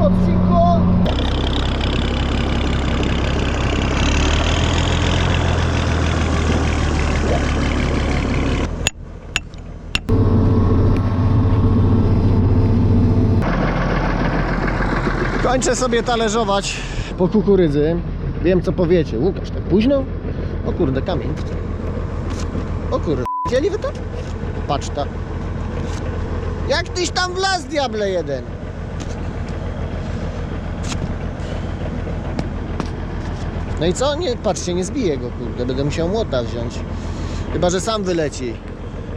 kolejnym odcinku. Kończę sobie talerzować po kukurydzy. Wiem co powiecie. Łukasz, tak późno? O kurde, kamień. O kurde, widzieli wy to? Paczta. Jak tyś tam wlazł, diable jeden? No i co? Nie, patrzcie, nie zbiję go, kurde. Będę musiał młota wziąć. Chyba, że sam wyleci.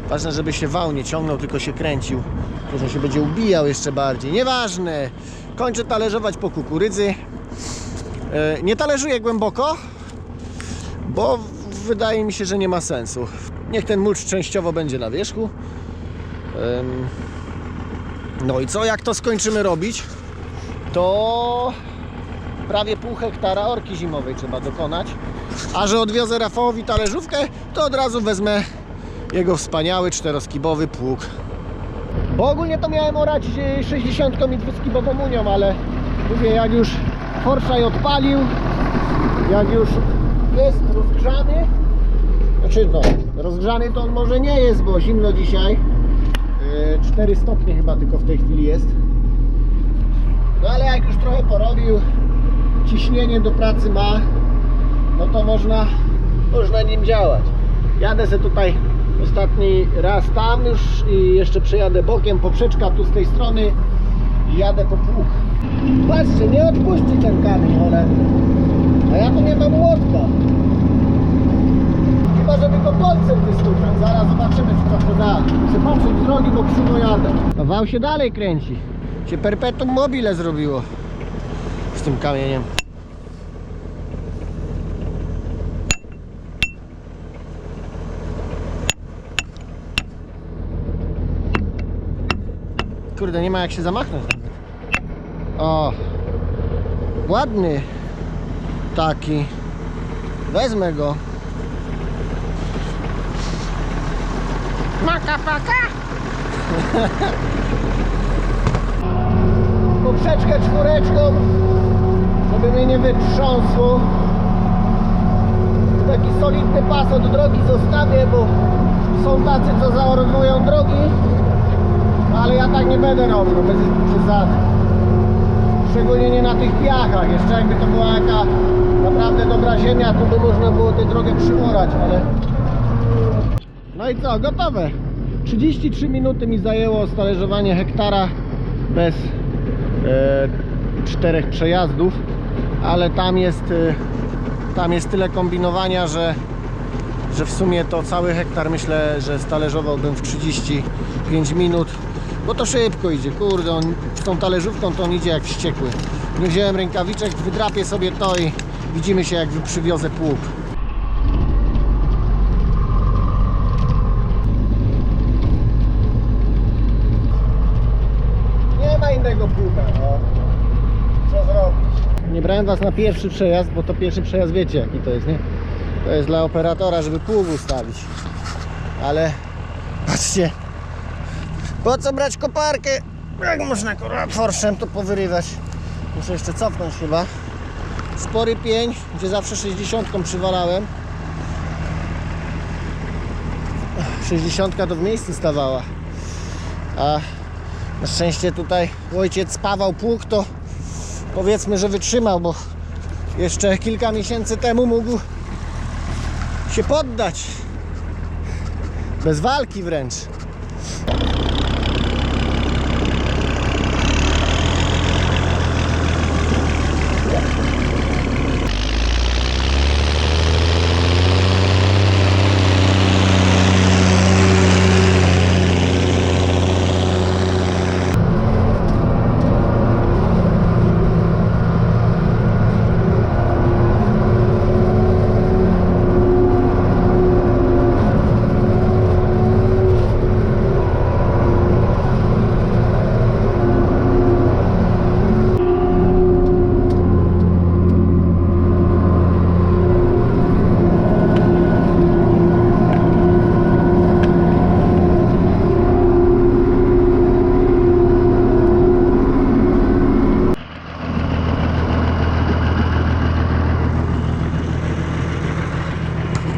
Ważne, żeby się wał nie ciągnął, tylko się kręcił. Może się będzie ubijał jeszcze bardziej. Nieważne. Kończę talerzować po kukurydzy. E, Nie talerzuję głęboko, bo wydaje mi się, że nie ma sensu. Niech ten mulcz częściowo będzie na wierzchu. No i co, jak to skończymy robić, to prawie pół hektara orki zimowej trzeba dokonać. A że odwiozę Rafałowi talerzówkę, to od razu wezmę jego wspaniały czteroskibowy pług. Bo ogólnie to miałem orać e, 60 i dwuskibową unią, ale mówię, jak już Forszaj odpalił, jak już jest rozgrzany, znaczy no, rozgrzany to on może nie jest, bo zimno dzisiaj. E, 4 stopnie chyba tylko w tej chwili jest. No ale jak już trochę porobił, ciśnienie do pracy ma, no to można, można nim działać. Jadę se tutaj ostatni raz tam już i jeszcze przejadę bokiem, poprzeczka tu z tej strony i jadę po pług. Patrzcie, nie odpuści ten kamień, ale a ja tu nie mam młotka. Chyba, żeby go kolcem wystukać. Zaraz zobaczymy, co to da. Muszę patrzeć drogi, bo krzywo jadę. Wał się dalej kręci. Się perpetuum mobile zrobiło z tym kamieniem. Kurde, nie ma jak się zamachnąć. O, ładny taki. Wezmę go. Maka paka. Poprzeczkę czwóreczką, nie wytrząsło. Taki solidny pas od drogi zostawię, bo są tacy, co zaorwują drogi. Ale ja tak nie będę robił, bez przesady. Szczególnie nie na tych piachach. Jeszcze jakby to była jaka naprawdę dobra ziemia, to by można było tę drogę przyborać, ale... No i co, gotowe. 33 minuty mi zajęło stalerzowanie hektara bez e, czterech przejazdów, ale tam jest, e, tam jest tyle kombinowania, że, że w sumie to cały hektar myślę, że stależowałbym w 35 minut, bo to szybko idzie, kurde, on z tą talerzówką to on idzie jak wściekły. Nie wziąłem rękawiczek, wydrapię sobie to i widzimy się jak przywiozę pług. Nie ma innego pługa, no. Nie brałem was na pierwszy przejazd, bo to pierwszy przejazd wiecie jaki to jest, nie? To jest dla operatora, żeby pług ustawić. Ale patrzcie, po co brać koparkę? Jak można kurwa forszem to powyrywać? Muszę jeszcze cofnąć chyba. Spory pień, gdzie zawsze 60 przywalałem. 60 to w miejscu stawała. A na szczęście tutaj ojciec spawał pług, to powiedzmy, że wytrzymał, bo jeszcze kilka miesięcy temu mógł się poddać. Bez walki wręcz.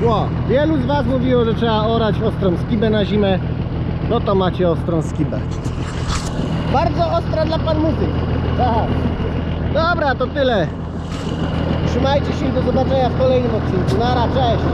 Ło, wielu z Was mówiło, że trzeba orać ostrą skibę na zimę. No to macie ostrą skibę. Bardzo ostra dla Pan muzyk. Dobra, to tyle. Trzymajcie się i do zobaczenia w kolejnym odcinku. Nara, cześć!